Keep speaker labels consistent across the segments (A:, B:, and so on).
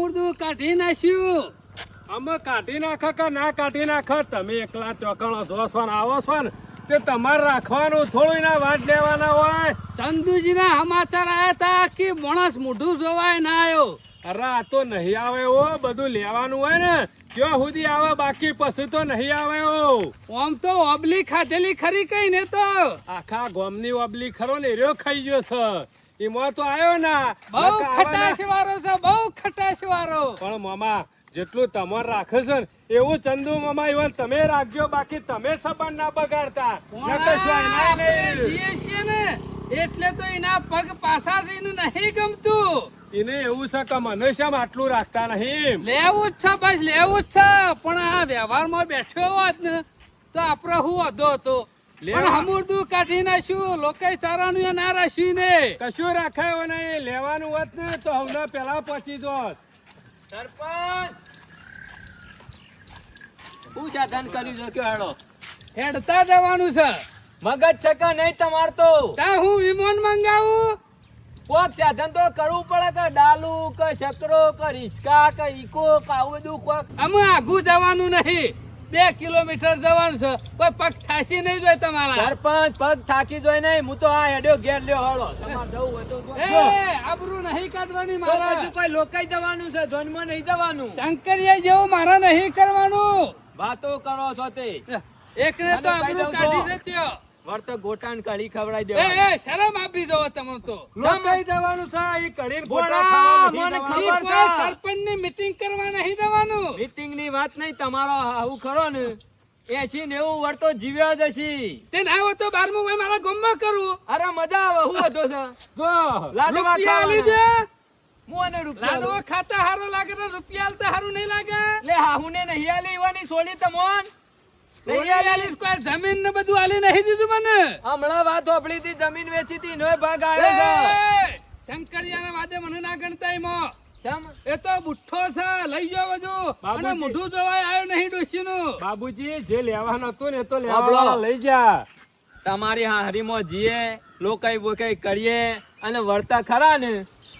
A: હમુરદું કાઢી નાખ્યું.
B: અમે કાઢી નાખો કે ના કાઢી નાખો? તમે એકલા ચોકણો જોશો ને આવો છો ને તે તમારે રાખવાનું થોડું ના વાત લેવાના હોય.
A: ચંદુજીના સમાચાર આયા તા કે માણસ મોઢું જોવાય ના આવ્યો.
B: અરે આ તો નહીં આવે ઓ બધું લેવાનું હોય ને ક્યાં સુધી આવે બાકી પછી તો નહીં આવે ઓ
A: આમ તો ઓબલી ખાધેલી ખરી કઈ ને તો?
B: આખા ગોમની ઓબલી ખરો ને એર્યો ખાઈ ગયો છે. એમાં તો આવ્યો ના.
A: બહુ ખટાશ વાળો છે બહુ ખટાશ વાળો
B: પણ મામા જેટલું તમારે રાખે છે ને એવું ચંદુ મામા ઈવન તમે રાખજો બાકી તમે સબન ના બગાડતા.
A: ને એટલે તો એના પગ પાસા જઈને નહીં ગમતું.
B: એને એવું છે કે મને શેમ આટલું રાખતા નહીં?
A: લેવું જ છે બસ લેવું જ છે પણ આ વ્યવહારમાં બેઠો હોત ને તો આપણે હું વધો હતો. પણ હમુરદું કાઢી નાખ્યું. લોકો ચારાનું ના રાખ્યું ને.
B: કશું રાખાયો નહીં. લેવાનું હોત ને તો હમણાં પેલા પહોંચી જોત.
C: સરપંચ! શું સાધન કર્યું છે? કે હેડો.
A: હેડતા જવાનું છે.
C: મગજ છે કે નહીં તમાર તો?
A: તા હું વિમાન મંગાવું?
C: કોક સાધન તો કરવું પડે કે ડાલુ કે શકરો કે રિસ્કા કે ઈકો કે આવું બધું કોક?
A: અમે આઘું જવાનું નહીં. બે કિલોમીટર જવાનું છે. કોઈ પગ થાસી નહીં જોઈ તમારા.
C: સરપંચ પગ થાકી જોઈ નહીં. હું તો આ હેડ્યો ઘેર લ્યો હળો. તમારે જવું હોય તો
A: એ આબરૂ નહીં કાઢવાની મારા.
C: પછી કોઈ લોકાઈ જવાનું છે? જન્મ નહીં જવાનું.
A: શંકરિયા જેવું મારા નહીં કરવાનું.
C: વાતો કરો છો તે.
A: એકને તો આબરૂ કાઢી. દેત્યો
C: વર્ત ગોટાન કઢી ખવડાવી દેવા
A: એ શરમ આપી દો તમે તો.
B: લોકાઈ જવાનું છે ઈ કઢીને ગોટા ખાવા નહીં
C: મને
B: જવાનું.
A: ઈ
C: ખબર
A: કોઈ
C: છે.
A: સરપંચની meeting કરવા નહીં જવાનું.
C: મીટિંગની વાત નહીં તમારો આવું ખરો ને. એસી નેવું વર્ષ તો જ હશી.
A: તે ના હોય તો બારમું મેં મારા ગામમાં કરું.
C: અરે મજા આવે હું હતો છે?
B: જો.
A: દે. ખાતા હારું લાગે તો રૂપિયા હારું નહીં લાગે.
C: લે હાહુને નહીં આલી ઈવાની સોલી તમોન
A: જમીન ને બધું આલી નહીં દીધું મને.
C: હમણાં વાત હોભળી હતી જમીન વેચી હતી નોય ભાગ આવ્યો છે.
A: શંકરિયાના વાદે મને ના ગણતા એમાં. એ તો બુઠ્ઠો છે લઈ જાવ બધું. અને મોઢું જોવાય આવ્યો નહીં ડોશીનું.
B: બાબુજી જે લેવાનું હતું ને એ તો લેવા લઈ જા.
C: તમારી હારીમાં જીએ લોકાઈ બોકાઈ કરીએ અને વળતા ખરા ને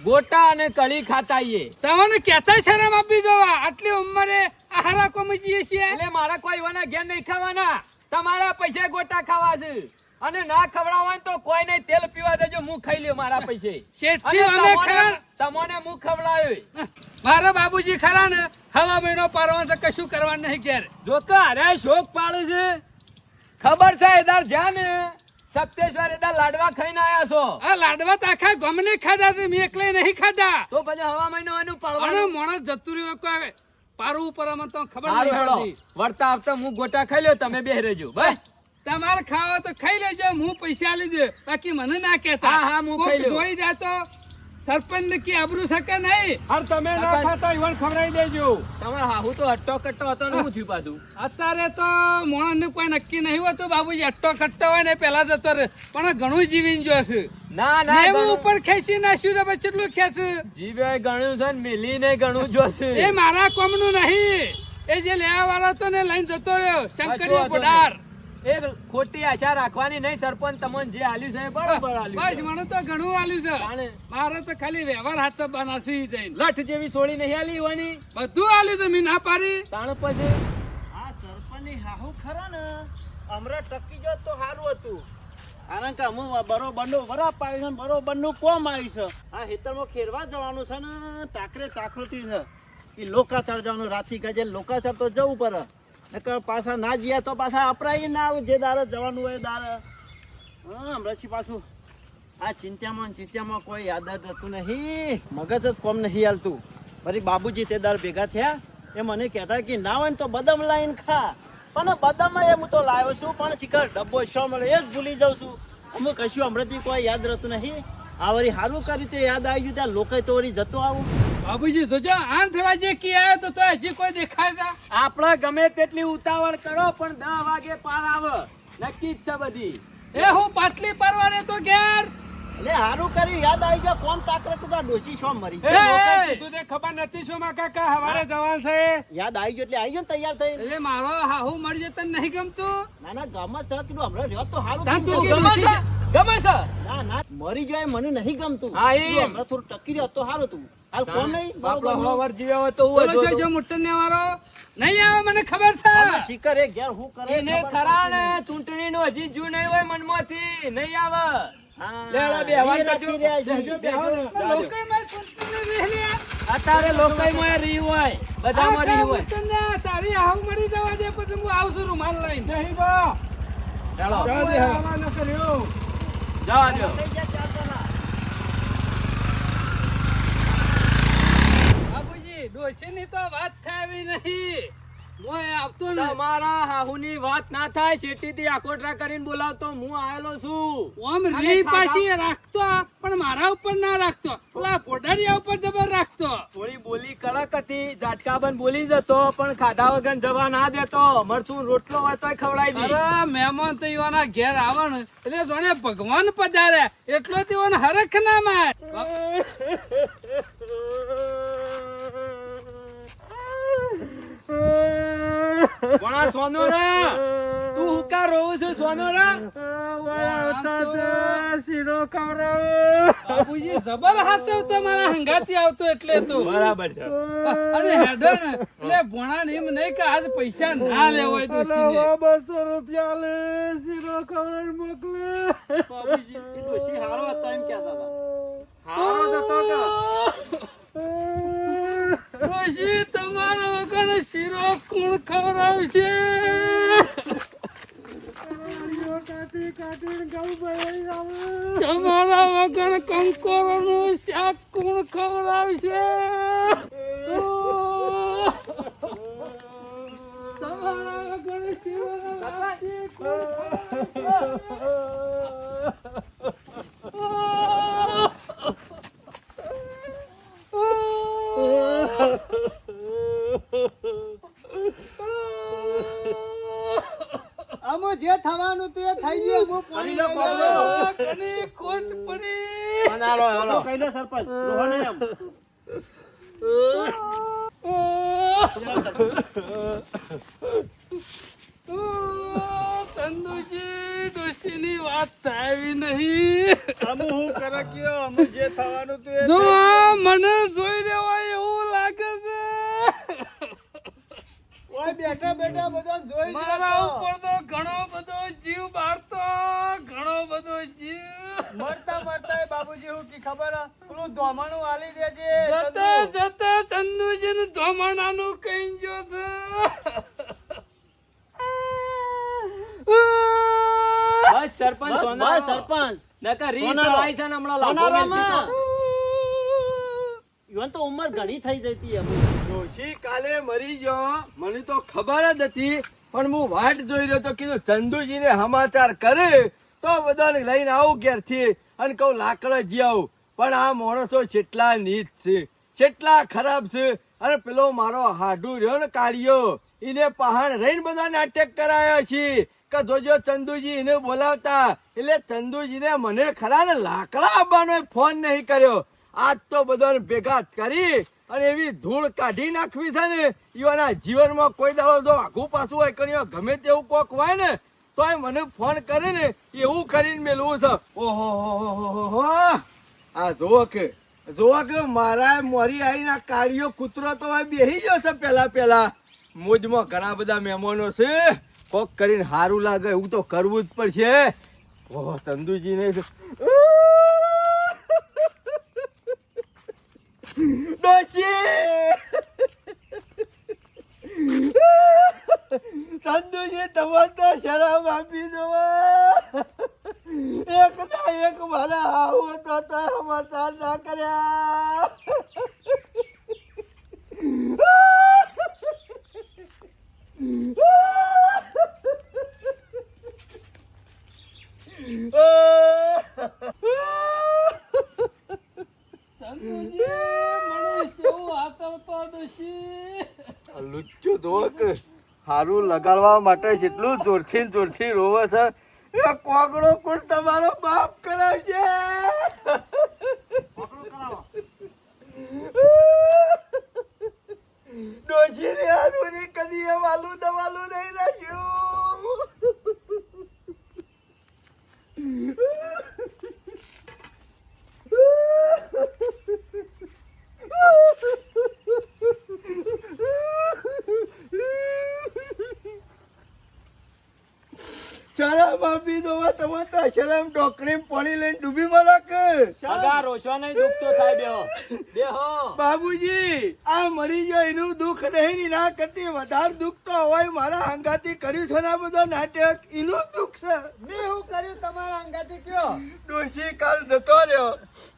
C: ગોટા અને કળી ખાતાઈએ.
A: તમને કેતા શરમ આપી જોવા? આટલી ઉંમરે આહારા કોમી જઈએ છીએ?
C: એટલે મારા કોઈ ઈવાના ઘેર નહીં ખાવાના. તમારા પૈસે ગોટા ખાવા છે. અને ના ખવડાવવા તો કોઈ નહીં તેલ પીવા દેજો હું ખાઈ લ્યો મારા પૈસે. અને
A: અમે ખરા?
C: તમોને હું ખવડાવ્યો
A: મારા બાબુજી ખરા ને? હવા મહિનો પારવા તો કશું કરવાનું નહીં ઘેર.
C: જો કે અરે શોક પાડું છે. ખબર છે એદાર જ્યાં ને? સપ્તેશ્વર એદાર લાડવા ખાઈને આયા છો.
A: આ લાડવા તો આખા ગમને ખાધા મેં એકલે નહીં ખાધા.
C: તો પછી હવા મહિનો એનું પાડવાનું.
A: મોણસ જતું રહ્યું કોઈ પારવું ઉપર અમે તો ખબર નહીં પડતી.
C: વળતા આવતા હું ગોટા ખાઈ લ્યો તમે બે રહેજો. બસ.
A: તમારે ખાવા તો ખાઈ લેજો હું પૈસા લેજો બાકી મને ના કહેતા.
C: હા, હા, હું ખાઈ લઉં.
A: જોઈ જાતો સરપંચ ને કી આબરૂ શકે નહીં?
B: અરે તમે ના ખાતા ઈવન ખવડાવી દેજો.
C: તમારે હાહુ તો અટ્ટો કટ્ટો હતો ને હું થયું પાછું?
A: અત્યારે તો મોણસ કોઈ નક્કી નહીં હોતું બાબુજી અટ્ટો કટ્ટો હોય ને પેલા જતો રહે. પણ ઘણું જીવીને જોશે.
C: ના ના
A: નેવું ઉપર ખેંચી નાખ્યું તો પછી કેટલું ખેંચ?
C: જીવે ગણ્યું છે ને મિલીને ગણું જોશે
A: એ મારા કોમનું નહીં. એ જે લેવા વાળો હતો ને લઈને જતો રહ્યો. શંકરીય પડાર
C: એ ખોટી આશા રાખવાની નહીં સરપંચ તમને જે આલ્યું છે બરાબર આલ્યું
A: બસ
C: છે.
A: મને તો ઘણું આલ્યું છે. મારે તો ખાલી વ્યવહાર હાથ બનાસી જઈને.
C: લઠ જેવી સોળી નહીં આલી હોવાની?
A: બધું આલ્યું છે મી ના પાડી.
C: તાણ પછી?
D: આ સરપંચની હાહુ ખરા ને. હમણાં ટકી જત તો સારું હતું. કારણ કે અમુક બરોબરનું વરાપ આવી છે બરોબરનું કોમ આવી છે. આ ખેતરમાં ખેરવા જવાનું છે ને તાકરે તાકૃતિ છે. એ લોકાચાર જવાનું રાતી ગજે લોકાચાર તો જવું પડે. નકર પાછા ના જઈએ તો પાછા અપરાય ના આવે, જે દારે જવાનું હોય દારે હા, હમણાં પાછું? આ ચિંતામાં ચિંતામાં કોઈ યાદ જ હતું નહીં. મગજ જ કોમ નહીં હાલતું. વળી બાબુજી તે દાર ભેગા થયા. એ મને કહેતા કે, ના હોય ને તો બદામ લાઈન ખા. પણ બદામ એ હું તો લાવ્યો છું પણ શિખર ડબ્બો શો મળે એ જ ભૂલી જાઉં છું. અમુક કશું હમણાંથી કોઈ યાદ રહેતું નહીં. આ વળી સારું કર્યું તે યાદ આવી ગયું ત્યાં લોકો તો વળી જતો આવું.
A: બાબુજી જોજો થવા જે કી આવ્યો તો તો હજી કોઈ દેખાય
C: આપણે ગમે તેટલી ઉતાવળ કરો પણ દસ વાગે પાર આવ. નક્કી જ છે બધી.
A: એ હું પાટલી પરવાને તો ઘેર.
D: એટલે સારું કર્યું યાદ આવી ગયો કોણ તાકરે તો ત્યાં શો મરી
B: એ
A: એ,
B: લોકોએ
A: એ.
B: કીધું તે ખબર નથી શું માં કાકા હવારે જવાનું છે.
D: યાદ આવી ગયો એટલે આવી ગયો તૈયાર થઈ
A: એટલે મારો હાહુ મળી જતો નહીં ગમતું?
D: ના ના ગામમાં સર કીધું હમણાં રહ્યો તો સારું
A: તું
C: ગમે છે? ગમે છે
D: ના ના મરી જાય મને નહીં ગમતું.
C: હા, એમ.
D: હમણાં થોડું ટકી રહ્યો તો સારું તું. હાલ કોણ નહીં?
C: બાપલા. જીવ્યા હોય તો હું જોતો.
A: જોજો મુટ્ટને વાળો નહીં આવે મને ખબર છે.
D: શિકર શિખર એ ઘેર હું કરે
C: એને ખરા ને ચૂંટણી નું હજી જુ નહીં હોય મનમાંથી. નહીં આવે.
D: હા,
C: લેવડો માં રી ને. અત્યારે હોય બધામાં રહી હોય.
A: તારી આવ મળી જવા દે પછી હું આવું છું રૂમાલ લઈને.
B: નહીં બા.
C: ચાલો.
A: જવા દે બાપુજી ડોશીની તો વાત થાવી નહીં. આવતો
C: તમારા હાહુની વાત ના થાય શેઠીથી આકોટરા કરીને બોલાવતો હું આવેલો છું.
A: ઓમ રી પાછી રાખતો પણ મારા ઉપર ના રાખતો. પેલા પોડાડિયા ઉપર જબર રાખતો.
C: થોડી બોલી કડક હતી ઝાટકાબન બોલી જતો પણ ખાધા વગર જવા ના દેતો. મરચું રોટલો હોય તોય ખવડાવી દી.
A: અરે મહેમાન તો ઈવાના ઘેર આવે એટલે જોણે ભગવાન પધારે. એટલો તેઓને હરખ ના માર.
C: કોણા સોનોરા? તું હુકા રોવું છે સોનો રે
B: શીરો ખવડાવો
A: બાપુજી જબર હાથે મારા હંગાતી આવતો એટલે તો.
C: બરાબર છે.
A: અને હેડર ને એટલે ભોણા ને એમ નહીં કે આજ પૈસા ના લેવાય ડોશીને.
B: બસો રૂપિયા લે સીધો ખવડાવી મોકલે.
A: બાપુજી
D: ડોશી હારો હતા એમ કહેતા હતા.
C: હારો જતો કે.
A: ડોશી તમારા વગર શીરો કોણ ખવડાવશે? તમારા વગર કંકોરો નું શાક કોણ ખવડાવશે? તમારા વગર શીરોનો કોણ
E: આમાં જે થવાનું હતું એ થઈ હું પાણી
A: કની પડી
C: હાલો,
D: એમ
A: વાત થાય નહીં.
E: અમે હું કરે કયો અમે જે થવાનું હતું એ
A: જો આ મને જોઈ લેવાય એવું લાગે છે
E: ઓય બેઠા બેઠા બધા જોઈ
A: મારા
E: લીધો.
A: ઉપર તો ઘણો બધો જીવ બાળતો ઘણો બધો જીવ
E: મરતા મરતા એ બાબુજી હું કી ખબર હે? પેલું ધોમાણું આલી દેજે
A: જતા જતા ચંદુજી ને ધોમાણાનું કઈ ગયો છે
C: બસ સરપંચ
D: બસ
C: સોનો
D: બસ સરપંચ
C: નકર રીત
D: સોનારો.
C: ચડાઈ છે ને હમણાં લાફો
D: સોનારામાં.
C: મેલશે
D: ઈવન તો ઉંમર ઘણી થઈ જતી એમ.
F: ડોશી કાલે મરી ગયો. મને તો ખબર જ હતી, પણ હું વાટ જોઈ રહ્યો તો કીધું, ચંદુજીને સમાચાર કરે તો બધાને લઈને આવું ઘેરથી અને કહું, લાકડા જી આવું. પણ આ માણસો કેટલા નીચ છે કેટલા ખરાબ છે, અને પેલો મારો હાડુ રહ્યો ને કાઢ્યો એને પહાણ રહીને બધા નાટક કરાયા છે. કે જોજો, ચંદુજી એને બોલાવતા. એટલે ચંદુજીને મને ખરા ને લાકડા આપવાનો ફોન નહીં કર્યો. આજ તો બધાને ભેગા કરી અને એવી ધૂળ કાઢી નાખવી છે ને, ઈવાના જીવનમાં કોઈ દાડો જો આઘું પાછું હોય કરી ગમે તેવું કોક હોય ને, તોય મને ફોન કરે ને, એવું કરીને મેલવું છે. ઓહો, હો. આ જુઓ કે જુઓ કે મારા મોરી આવીને કાળીઓ કૂતરો તો હવે બેહી ગયો છે પહેલા પહેલા મોજમાં ઘણા બધા મહેમાનો છે. કોક કરીને સારું લાગે, એવું તો કરવું જ પડશે. ઓહો, ચંદુજીને Nochi! tandunya ye tawan ta shara ma bi do
A: wa. Ek ta ek wala
F: hu ta હારું લગાડવા માટે જેટલું જોરથી જોરથી રોવે છે, એ કોગડો કુલ તમારો બાપ કરાવશે. ડોશી ને હાથની કદી એ વાલું દવાલું નહીં રાખ્યું શરમ આપી દો તમે તો શરમ ઢોકળી પાણી લઈને ડૂબી મળો કે
C: ઓછો રોશો નહીં દુખતો થાય બેહો. બેહો.
F: બાબુજી આ મરી ગયો એનું દુઃખ નહીં ની ના કરતી વધારે દુઃખ તો હોય. મારા અંગાથી કર્યું છે ને બધો નાટક? એનું દુઃખ છે.
E: મેં શું કર્યું તમારા અંગાથી કયો?
F: ડોશી કાલ જતો રહ્યો.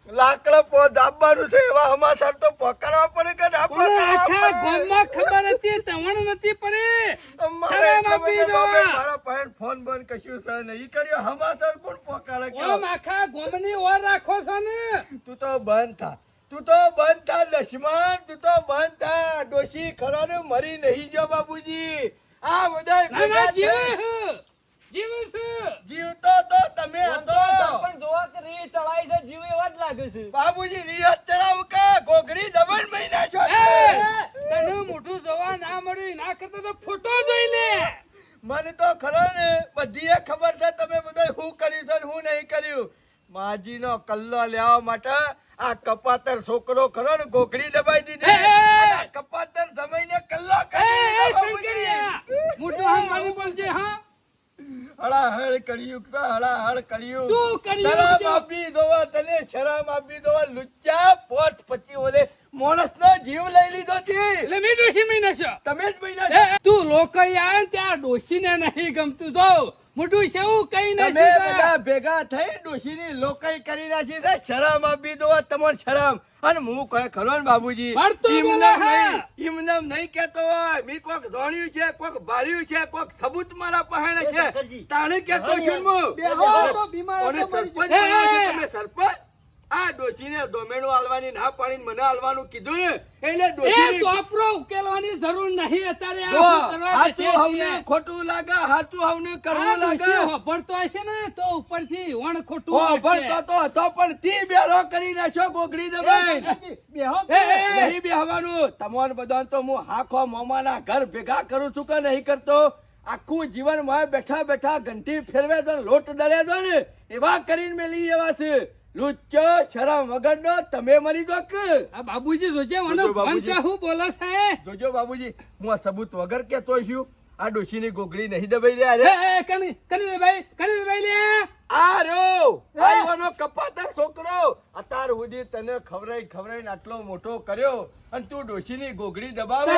F: લાકડા પો દાબવાનું છે એવા સમાચાર તો પકડવા પડે કે ના
A: આખા ગામમાં ખબર હતી તવણ નથી પડી.
F: બાપે મારા પાસે ફોન બંધ કશું છે નહીં. કર્યો સમાચાર પણ પકડે કે
A: ઓમ આખા ગામની ઓર રાખો છો ને.
F: તું તો બંધ થા. તું તો બંધ થા દશમન. તું તો બંધ થા. ડોશી ખરાને મરી નહીં જો બાબુજી આ બધા ભેગા.
A: છે. જીવે છું.
F: જીવતો તો તમે હતો.
C: પણ જોવા કે રી ચડાઈ છે જીવ એવા જ લાગે છે.
F: બાબુજી રિયાજ ચડાવ કે? ગોગડી દબણ મહિના છો
A: એ, તને મોટું જોવા ના મળ્યું ના કરતા તો ફોટો જોઈ લે.
F: મને તો ખરો ને બધી ખબર છે તમે બધા શું કર્યું છે ને શું નહીં કર્યું. માજીનો કલ્લો લેવા માટે આ કપાતર છોકરો ખરો ને ગોગડી દબાઈ દીધી. કપાતર જમાઈને કલ્લો કરી
A: મોટો મોઢું મારી બોલજે હા?
F: હળાહળ કળિયુગ તો હળાહળ કળિયુગ
A: તું કળિયુગ
F: શરમ આપી દોવા તને શરમ આપી દોવા લુચ્ચા પોટ પછી ઓલે માણસનો જીવ લઈ લીધો છે.
A: એટલે મેં ડોશી મહિના છો.
F: તમે જ મહિના
A: તું લોકો ને ત્યાં ડોસીને નહીં ગમતું જો મોઢું છે એવું કઈ
F: તમે
A: નાખ્યું છે.
F: બધા ભેગા થઈ ડોશીની લોકઈ કરી નાખી છે શરમ આપી દો તમને શરમ અને હું કહે ખરો ને બાબુજી
A: વળતો
F: ઈમ
A: બોલે
F: નામ
A: હે.
F: નહીં કેતો હોય મી કોક ધોણ્યું છે કોક ભાળ્યું છે કોક સબૂત મારા પહેણે છે. તાણે કેતો છું હું.
E: બેહો તો બીમાર
F: અને સરપંચ. તમે સરપંચ આ ડોશીને દોમેણું હાલવાની ના પાડીને મને હાલવાનું કીધું ને એટલે ડોશી
A: ચોપરો ઉકેલવાની જરૂર નહીં અત્યારે
F: હાચું હવને ખોટું લાગે હાચું હવને કરવું લાગે.
A: હોભળતો હશે ને તો ઉપરથી વણ ખોટું
F: ઓ ભણતો તો હતો પણ તી બેરો કરી નાખ્યો ગોગડી દબાઈ
E: બેહો
F: નહીં બેહવાનું. તમારું બધાને તો હું હાખો મોમાના ઘર ભેગા કરું છું કે નહીં કરતો? આખું જીવનમાં બેઠા બેઠા ઘંટી ફેરવે તો લોટ દળે દો ને એવા કરીને મેલી એવા છે. લુચ્ચો શરમ વગરનો તમે મરી દો કે?
A: આ બાબુજી જોજે મને
F: બાબુજી.
A: હું બોલો છે?
F: જોજો બાબુજી હું આ સબૂત વગર કેતો છું. આ ડોશીની ગોગડી નહીં દબાઈ રહ્યા રે.
A: એ, કની કની ભાઈ કની ભાઈ લે?
F: આ રો આયવાનો કપાતર છોકરો. અતાર સુધી તને ખવરાઈ ખવરાઈને આટલો મોટો કર્યો અને તું ડોશીની ગોગડી દબાવે?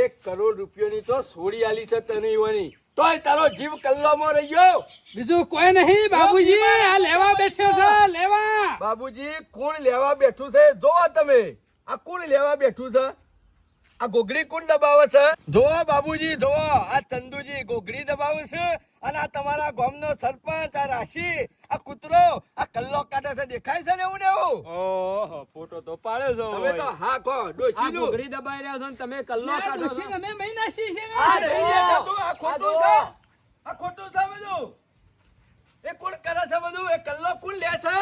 F: એક કરોડ રૂપિયાની તો સોડી આલી છે તને ઈવાની. તોય તારો જીવ કલ્લોમાં રહ્યો.
A: બીજું કોઈ નહીં બાબુજી આ લેવા બેઠો છે લેવા.
F: બાબુજી કોણ લેવા બેઠું છે? જોવો તમે. આ કોણ લેવા બેઠું છે? આ ગોગડી કોણ દબાવે છે? જોવો બાબુજી જોવો. આ ચંદુજી ગોગડી દબાવે છે. અને આ તમારા ગામનો સરપંચ આ રાશિ આ કૂતરો આ કલ્લો કાઢે છે દેખાય છે ને એવું ને એવું?
C: ઓહો ફોટો તો પાડ્યો
F: તમે તો હા કો
C: ડોશી
F: નું.
C: ઘડી દબાઈ રહ્યા છો ને તમે કલ્લો કાઢો છો.
A: ડોશીને મેં મહિના સી છે
F: આ નહીં જે થતું, આ ખોટું છે. આ ખોટું છે બધું. એ કોણ કરે છે બધું? એ કલ્લો કોણ લે છે?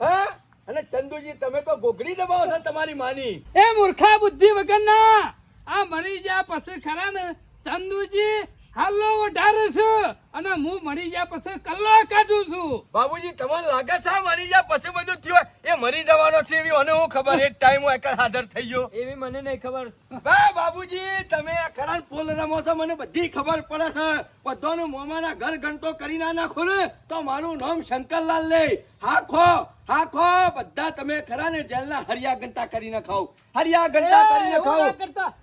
F: હા? અને ચંદુજી તમે તો ગોગડી દબાવો છો તમારી માની.
A: એ મૂર્ખા બુદ્ધિ વગરના. આ મરી જા પછી ખરા ને. ચંદુજી હાલો વધારે છે અને હું મરી ગયા પછી કલાક કાઢું છું.
F: બાબુજી તમને લાગે છે મરી જાય પછી બધું થયું એ મરી જવાનો છે એવી મને હું ખબર? એક ટાઈમ હું એકલ હાજર થઈ ગયો.
C: એવી મને નહીં ખબર.
F: બે બાબુજી તમે આ ખરા પોલ રમો છો મને બધી ખબર પડે છે. બધાનું મોમાના ઘર ગણતો કરી ના નાખો ને તો મારું નામ શંકરલાલ લે. હાખો હાખો બધા તમે ખરા ને જેલના હરિયા ઘંટા કરી નાખાવ. હરિયા ઘંટા કરી
E: નાખો
F: નાખાવ.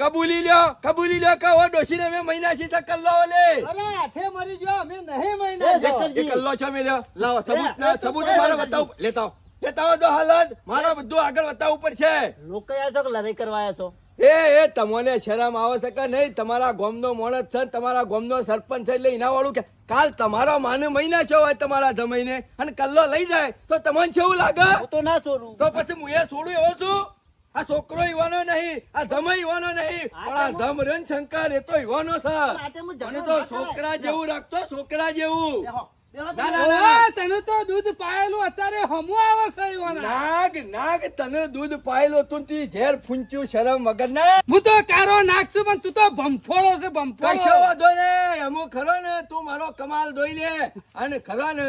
F: કબૂલી લ્યો કબૂલી લ્યો કે ઓ ડોશીને મેં મહિના થી કલ્લો લે.
E: અરે હાથે મરી ગયો અમે નહીં મહિના
F: કલ્લો છો મેં લાવો સબૂત ના સબૂત મારે બતાવ. લેતા લેતા આવો તો હાલત. મારે બધું આગળ બતાવવું પડશે.
D: લોકો આયા છો કે લડાઈ કરવા આયા છો?
F: એ એ તમને શરમ આવે છે કે નહીં? તમારા ગામનો મોણસ છે ને તમારા ગામનો સરપંચ છે એટલે એના વાળું કે કાલ તમારો માને મહિના છો હોય તમારા જમાઈને. અને કલ્લો લઈ જાય. તો તમને કેવું લાગે?
D: તો ના છોડું.
F: તો પછી હું એ છોડું એવો છું? આ છોકરો ઈવાનો નહીં આ ધમ ઈવાનો નહીં પણ આ ધમ રણશંકર એ તો ઈવાનો છે. અને તો છોકરા જેવું રાખતો છોકરા જેવું.
A: તને તો દૂધ પાયેલું અત્યારે હમું આવે છે
F: નાગ નાગ તને દૂધ પાયેલું તું તી ઝેર ફૂંચ્યું શરમ વગર ના
A: હું તો કારો નાખશું પણ તું તો ભંફોડો છે
F: કશો ને અમુક ખરો ને તું મારો કમાલ ધોઈ લે. અને ખરો ને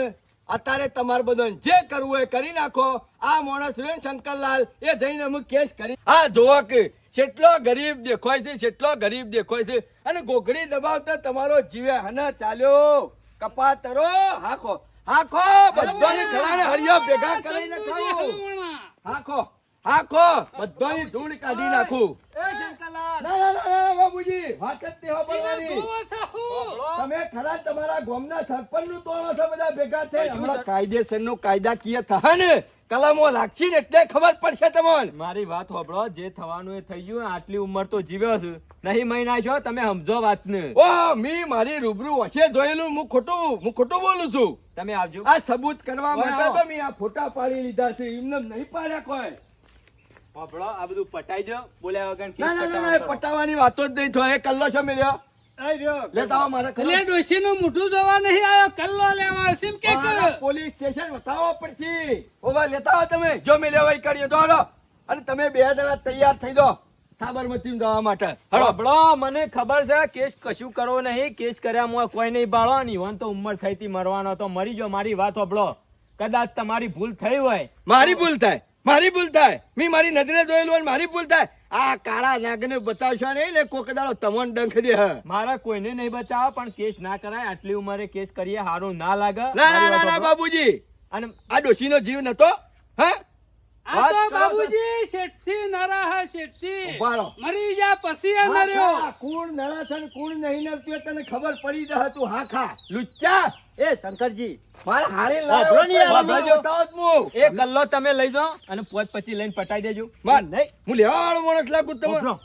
F: અત્યારે તમારે બધાને જે કરવું હોય કરી નાખો. આ માણસ રે શંકરલાલ એ જઈને અમુક કેસ કરી આ જોવો કે કેટલો ગરીબ દેખાય છે કેટલો ગરીબ દેખાય છે. અને ગોગડી દબાવતા તમારો જીવે હને ચાલ્યો. કપા તરો હાખો હાખો બધાને ખડાને હરિયો ભેગા કરીને ખાઓ હાખો હાખો બધાની ધૂળ કાઢી નાખું. ના ના ના ના, બાબુજી વાત જ. તમે ખરા તમારા ગોમના સરપંચનું તોડો છો બધા ભેગા થઈ હમણાં કાયદેસરનું કાયદાકીય થાય ને કલમો લાગશે ને એટલે ખબર પડશે તમને.
C: મારી વાત હોબળો જે થવાનું એ થઈ ગયું આટલી ઉંમર તો જીવ્યો છું. નહીં મહિના છો તમે સમજો વાતને.
F: ઓ મી મારી રૂબરૂ વચ્ચે જોયેલું હું ખોટું હું ખોટું બોલું છું.
C: તમે આવજો.
F: આ સબૂત કરવા માટે તો મેં આ ફોટા પાડી લીધા છે એમને નહીં પાડ્યા કોઈ.
C: હોભળો આ બધું પટાઈ દો બોલ્યા વગર
F: ના ના ના. પટાવાની વાતો જ નહીં થાય કલ્લો છો મેલ્યો. તમે. જો મેં લેવાઈ કાઢ્યો અને તમે બે જણા તૈયાર થઈ દો સાબરમતી જવા માટે. હળો
C: મને ખબર છે કેસ કશું કરવો નહીં. કેસ કર્યા મોં કોઈ નહીં બાળવાની ને તો ઉંમર થઈ મરવાનો તો મરી જો મારી વાત હોભળો. કદાચ તમારી ભૂલ થઈ હોય.
F: મારી ભૂલ થાય. મારી ભૂલ થાય. મેં મારી નજરે જોયેલું અને મારી ભૂલ થાય. આ કાળા નાગને બતાવશો નહીં ને કોકદાળો તમોન ડંખ દે. હા.
C: મારા કોઈને નહીં બચાવો પણ કેસ ના કરાય. આટલી ઉંમરે કેસ કરીએ સારું ના લાગે.
F: ના ના ના. બાબુજી
C: અને
F: આ ડોશીનો જીવ નતો. હા?
A: આ તો બાબુજી શેઠથી નરા હે શેઠથી. મરી જા પછી એ નર્યો.
F: કુણ નડા છે કુણ નહીં તને ખબર પડી જશે તું હા ખા લુચ્ચા.
D: એ શંકરજી
F: મારે હારી.
C: એ કલ્લો તમે લઈ જાઓ અને પોત પછી લઈને પટાઈ દેજો.
F: માર નહીં. હું લેવા વાળો માણસ લાગુ તમને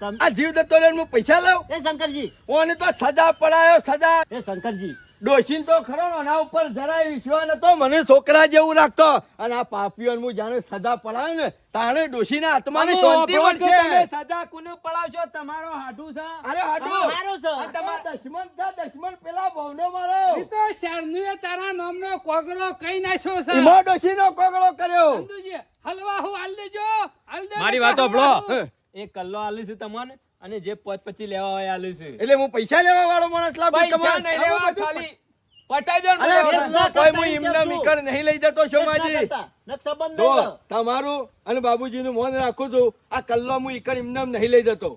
F: આ જીવ દત્તો ને હું પૈસા લઉં
D: એ શંકરજી.
F: ઓને તો સજા પડાયો સજા.
D: એ શંકરજી.
F: ડોશીન તો ખરો આના ઉપર જરાય વિશ્વાસ નતો મને છોકરા જેવું રાખતો. અને આ પાપીઓને હું જાણે સજા પડાવ્યો ને તાણે ડોશીના આત્માને શાંતિ
C: તમે સજા કોને પડાવશો? તમારો હાડુ છે.
F: અરે હાડુ!
D: મારો છે.
F: આ તમારા દશમન છે દશમન પેલા બહુનો મારો.
A: એ તો શારનુએ તારા નામનો કોગળો કઈ નાખ્યો છે?
F: ઈમો ડોશીનો કોગળો કર્યો.
A: હલવા હું હાલ દેજો. હાલ દે
C: મારી વાતો સાંભળો. એ કલ્લો આલું છે તમને અને જે પદ પછી લેવા હોય આલું છે.
F: એટલે હું પૈસા લેવા વાળો માણસ લાગુ
C: પૈસા
F: તમને?
C: નહીં લેવા ખાલી પટાઈ દો
F: અરે
C: બધું.
D: કેસ ના
F: કોઈ હું
D: એમ
F: એમના નહીં લઈ જતો શોમાજી
D: સંબંધ
F: જો તમારું અને બાબુજીનું મોન રાખું છું આ કલ્લો હું ઈકડ ઇમનામ નહીં લઈ જતો.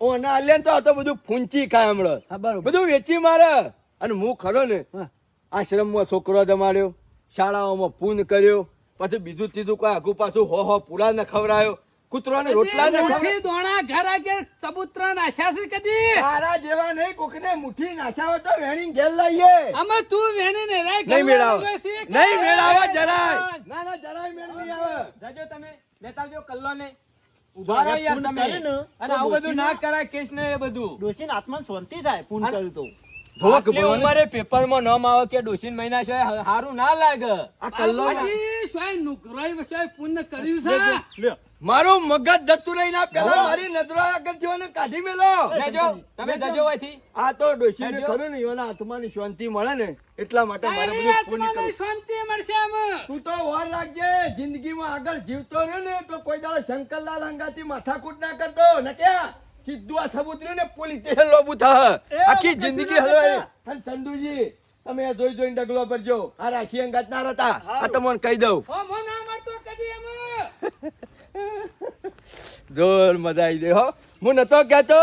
D: હું.
F: આના આલ્યા તો આ તો બધું ફૂંચી ખાય હમણાં. બધું વેચી મારે. અને હું ખરો ને
D: આશ્રમ
F: આશ્રમમાં છોકરો જમાડ્યો શાળાઓમાં પૂન કર્યો પછી બીજું ત્રીજું કોઈ આગુ પાછું હો હો પૂરા ન ખવડાયો કૂતરોને રોટલા ને
A: મુઠ્ઠી દોણા ઘરા કે ચબૂતરા નાખ્યા છે કદી?
F: તારા જેવા નહીં કોકને મુઠ્ઠી નાખ્યા તો વેણી ઘેર લઈએ.
A: અમે તું વેણી ને રાય
F: નહીં મેળાવે? નહીં મેળાવ જરાય. ના ના જરાય મેળ નહીં આવે.
C: જાજો તમે લેતા જો કલ્લો ને ઊભા રહો યાર તમે. અને આવું બધું ના કરાય કેસ ને એ બધું.
D: ડોશીન આત્મા શાંતિ થાય
C: ફોન
D: કર્યું તો.
F: ભગવાન.
C: ઉંમરે પેપરમાં નામ આવે કે દોશીન મહિના છે હારું ના લાગે.
F: આ કલ્લો
A: શોય નુકરાઈ શોય પુણ્ય કર્યું છે.
D: લ્યો.
F: મારું મગજ જતું રહી ના પેલા મારી નજરો આગળ થયો ને કાઢી મેલો.
C: લેજો તમે જજો અહીંથી.
F: આ તો ડોશી
C: ને
F: ખરું ને એના ની શાંતિ મળે ને એટલા માટે મારે બધું ફોન
A: આત્માને શાંતિ મળશે આમ
F: તું તો વાર લાગજે જિંદગીમાં આગળ જીવતો રહ્યો ને તો કોઈ દાડો શંકરલાલ અંગાથી માથાકૂટ ના કરતો. ને ક્યાં? સીધું આ સબૂત ને પોલીસ સ્ટેશન લોબુ થા. આખી જિંદગી
D: હલો.
F: અને ચંદુજી તમે આ જોઈ જોઈને ડગલો ભરજો આ રાશિ અંગાત ના રહેતા. આ તમને કહી દઉં.
A: ના મળતો કદી આમ
F: જોર મજા ગઈ હો. હું નતો કહેતો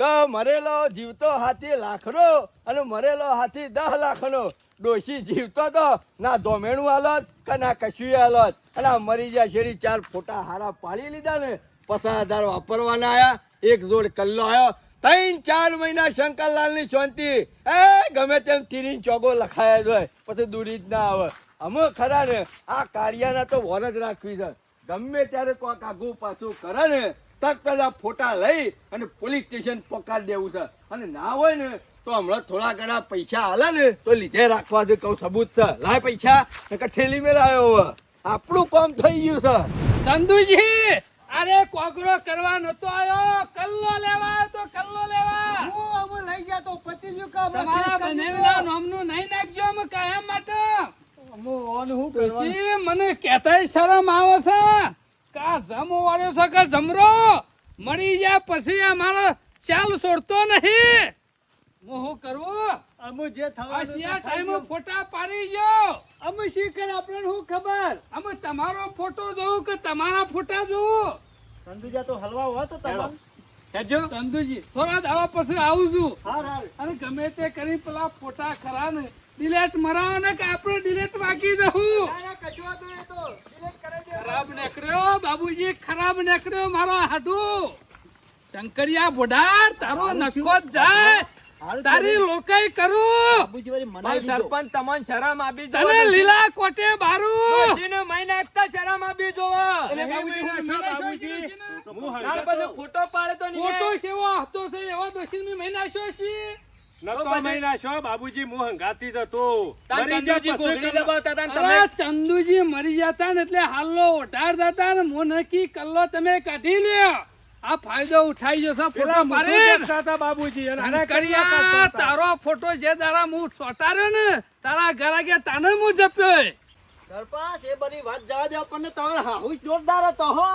F: કે મરેલો જીવતો હાથી લાખનો અને મરેલો હાથી દહ લાખનો. ડોશી જીવતો તો ના દોમેણું હાલત કે ના કશું હાલત અને આ મરી જાય શેરી ચાર ફોટા હારા પાડી લીધા ને. પસાર હજાર વાપરવાના આયા. એક જોડ કલ્લો આવ્યો ત્રણ ચાર મહિના શંકરલાલની શાંતિ. એ ગમે તેમ તીરીન ચોગો લખાયા જ હોય. પછી દૂરી જ ના આવે. અમે ખરા ને આ કાર્યના તો વર રાખવી છે. ગમે ત્યારે કોક આગુ પાછું કરે ને તરત જ આ ફોટા લઈ અને પોલીસ સ્ટેશન પકડી દેવું છે. અને ના હોય ને તો હમણાં થોડા ઘણા પૈસા હાલે ને તો લીધે રાખવા છે કહું સબૂત છે. લાય પૈસા નકર ઠેલી મેં લાયો હવે. આપણું કામ થઈ ગયું છે.
A: ચંદુજી અરે કોગરો કરવા નતો આવ્યો કલ્લો લેવા આવ્યો તો કલ્લો લેવા.
E: હું અમે લઈ ગયા તો પતિ ગયું કામ? હમણાં
A: તમારા બનેલા નામનું નહીં નાખજો અમે કાયમ માટે. પછી મને કહેતાય શરમ આવે છે? કા જમો વાળ્યો છે કા જમરો? મળી જાય પછી આ મારો ચાલ છોડતો નહીં. હું શું કરવું?
E: અમે જે
A: ટાઈમે
E: ગયું.
A: ફોટા પાડી ગયો.
E: અમે શી કરે શું ખબર?
A: અમે તમારો ફોટો જોઉં કે તમારા ફોટા જોઉં?
D: તો હલવા તો.
A: ચંદુજી થોડા દાવા પછી આવું છું. અને ગમે તે કરી પેલા ફોટા ખરા ને ડિલેટ મરાવો ને કે આપણે ડિલેટ
E: કરી દે.
A: ખરાબ નીકળ્યો બાબુજી ખરાબ નીકળ્યો મારો હાડુ. શંકરિયા બોડાર તારો નખો જાય. તારી લોકાઈ કરું.
C: સરપંચ તમને શરમ આપી
A: તને લીલા કોટે બારું.
C: મહી નાખતા શરમ આપી દો
A: એટલે બાબુજી
C: ફોટો પાડે તો નહીં.
A: ફોટો સેવો હતો છે એવો દોશી મહિના
B: મહિના છો હતો. મરી
C: ચંદુજી હતા
A: મરી જતા ને એટલે હાલો ઓઢાર જતા ને મો નક્કી કલ્લો તમે કાઢી લ્યો. આ ફાયદો ઉઠાઈ જશે ફોટો
B: હતા બાબુજી
A: તારો ફોટો જે દાડા હું સોટાર્યો ને તારા ઘરા ગયા તાને હું જપ્યો
D: સરપાસ એ બધી વાત જવા દે આપણને તમારો હાઉસ જોરદાર હતો હો.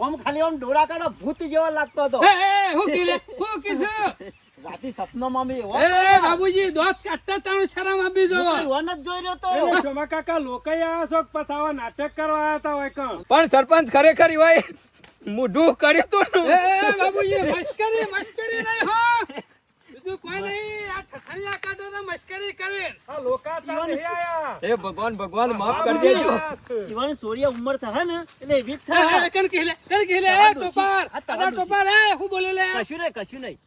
D: આમ ખાલી ઓમ ડોરા કાઢો ભૂત જેવો લાગતો હતો.
A: એ હે, હું કીલે હું કીધું.
D: રાતી સપનામાં બી
A: એ બાબુજી દોત કાટતા તાણ શરમ આપી જો
D: વન જ જોઈ રહ્યો તો.
B: એ શોભા કાકા લોકો આવ્યા છો પછાવા નાટક કરવા આવ્યા હતા હોય કણ?
C: પણ સરપંચ ખરેખર હોય મોઢું કરી તો
A: એ એ, બાબુજી મસ્કરી મસ્કરી નહીં હો. બીજું કોઈ નહીં આ ઠઠણિયા કાઢો તો મસ્કરી કરે.
B: આ લોકા તા નહીં આયા.
C: એ ભગવાન ભગવાન માફ કરજે.
B: ઈવાન
D: ઈવન સોરિયા ઉંમર થા ને એટલે એવી જ
A: હે, હે,
D: થાય
A: કણ કહેલે કણ કહેલે એ ટોપાર
D: આ
A: ટોપાર એ હું બોલે લે?
D: કશું નહીં કશું નહીં.